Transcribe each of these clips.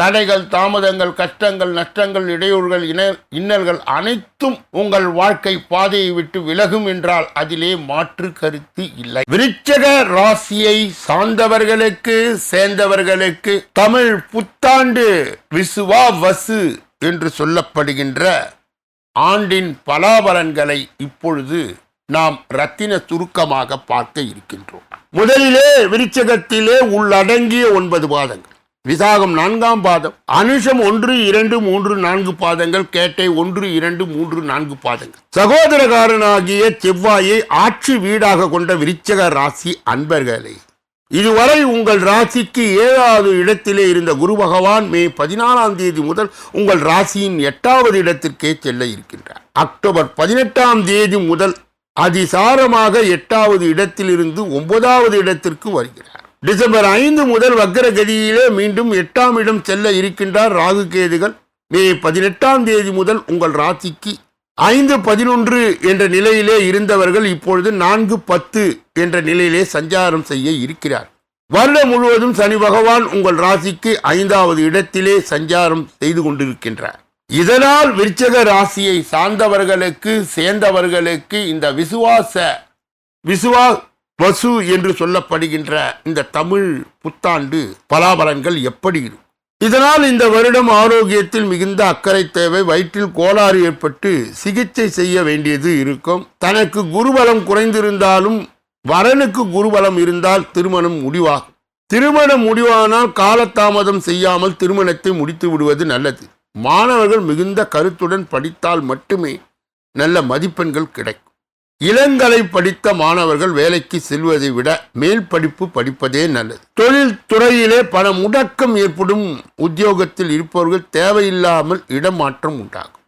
தடைகள் தாமதங்கள் கஷ்டங்கள் நஷ்டங்கள் இடையூறுகள் இன இன்னல்கள் அனைத்தும் உங்கள் வாழ்க்கை பாதையை விட்டு விலகும் என்றால் அதிலே மாற்று கருத்து இல்லை. விருச்சக ராசியை சார்ந்தவர்களுக்கு சேர்ந்தவர்களுக்கு தமிழ் புத்தாண்டு விசுவா வசு என்று சொல்லப்படுகின்ற ஆண்டின் பலாபலன்களை இப்பொழுது நாம் ரத்தின சுருக்கமாக பார்க்க இருக்கின்றோம். முதலிலே விருச்சகத்திலே உள்ளடங்கிய ஒன்பது பாதங்கள். விசாகம் நான்காம் பாதம். அனுஷம் ஒன்று இரண்டு மூன்று நான்கு பாதங்கள் கேட்டை ஒன்று இரண்டு மூன்று நான்கு பாதங்கள். சகோதரகாரனாகிய செவ்வாயை ஆட்சி வீடாக கொண்ட விருச்சக ராசி அன்பர்களே இதுவரை உங்கள் ராசிக்கு ஏழாவது இடத்திலே இருந்த குரு பகவான் மே பதினாலாம் தேதி முதல் உங்கள் ராசியின் எட்டாவது இடத்திற்கே செல்ல இருக்கின்றார். அக்டோபர் பதினெட்டாம் தேதி முதல் அதிசாரமாக எட்டாவது இடத்திலிருந்து ஒன்பதாவது இடத்திற்கு வருகிறார். டிசம்பர் ஐந்து முதல் வக்கரகதியிலே மீண்டும் எட்டாம் இடம் செல்ல இருக்கின்றார் ராகு கேதுகள். மே பதினெட்டாம் தேதி முதல் உங்கள் ராசிக்கு ஐந்து பதினொன்று என்ற நிலையிலே இருந்தவர்கள் இப்பொழுது நான்கு பத்து என்ற நிலையிலே சஞ்சாரம் செய்ய இருக்கிறார். வருடம் முழுவதும் சனி பகவான் உங்கள் ராசிக்கு ஐந்தாவது இடத்திலே சஞ்சாரம் செய்து கொண்டிருக்கின்றார். இதனால் விருச்சக ராசியை சார்ந்தவர்களுக்கு சேர்ந்தவர்களுக்கு இந்த விசுவாச விசுவா வசு என்று சொல்லப்படுகின்ற இந்த தமிழ் புத்தாண்டு பலாபலன்கள் எப்படி இருக்கும்? இதனால் இந்த வருடம் ஆரோக்கியத்தில் மிகுந்த அக்கறை தேவை. வயிற்றில் கோளாறு ஏற்பட்டு சிகிச்சை செய்ய வேண்டியது இருக்கும். தனக்கு குருபலம் குறைந்திருந்தாலும் வரனுக்கு குருபலம் இருந்தால் திருமணம் முடிவாகும். திருமணம் முடிவானால் காலதாமதம் செய்யாமல் திருமணத்தை முடித்து விடுவது நல்லது. மாணவர்கள் மிகுந்த கருத்துடன் படித்தால் மட்டுமே நல்ல மதிப்பெண்கள் கிடைக்கும். இளங்கலை படித்த மாணவர்கள் வேலைக்கு செல்வதை விட மேல் படிப்பு படிப்பதே நல்லது. தொழில் துறையிலே பல முடக்கம் ஏற்படும் உத்தியோகத்தில் இருப்பவர்கள் தேவையில்லாமல் இடமாற்றம் உண்டாகும்.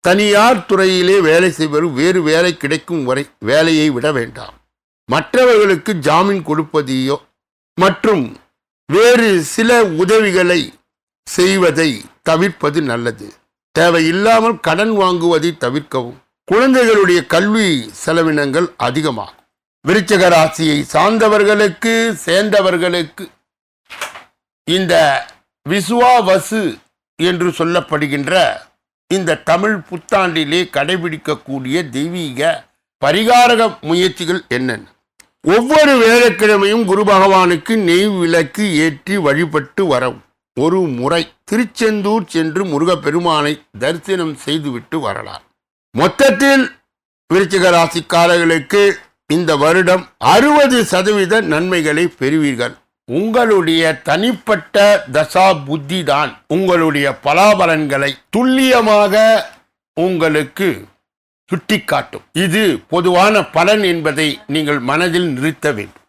தனியார் துறையிலே வேலை செய்வது வேறு வேலை கிடைக்கும் வரை வேலையை விட வேண்டாம். மற்றவர்களுக்கு ஜாமீன் கொடுப்பதையோ மற்றும் வேறு சில உதவிகளை செய்வதை தவிர்ப்பது நல்லது. தேவையில்லாமல் கடன் வாங்குவதை தவிர்க்கவும். குழந்தைகளுடைய கல்வி செலவினங்கள் அதிகமாகும். விருச்சக ராசியை சார்ந்தவர்களுக்கு சேர்ந்தவர்களுக்கு இந்த விசுவாவசு என்று சொல்லப்படுகின்ற இந்த தமிழ் புத்தாண்டிலே கடைபிடிக்கக்கூடிய தெய்வீக பரிகாரக முயற்சிகள் என்னென்ன? ஒவ்வொரு வேலைக்கிழமையும் குரு பகவானுக்கு நெய் விளக்கு ஏற்றி வழிபட்டு வரவும். ஒரு முறை திருச்செந்தூர் சென்று முருகப்பெருமானை தரிசனம் செய்துவிட்டு வரலாம். மொத்தத்தில் விருச்சிக ராசிக்காரர்களுக்கு இந்த வருடம் அறுபது சதவீத நன்மைகளை பெறுவீர்கள். உங்களுடைய தனிப்பட்ட தசா புத்தி தான் உங்களுடைய பலாபலன்களை துல்லியமாக உங்களுக்கு சுட்டிக்காட்டும். இது பொதுவான பலன் என்பதை நீங்கள் மனதில் நிறுத்த வேண்டும்.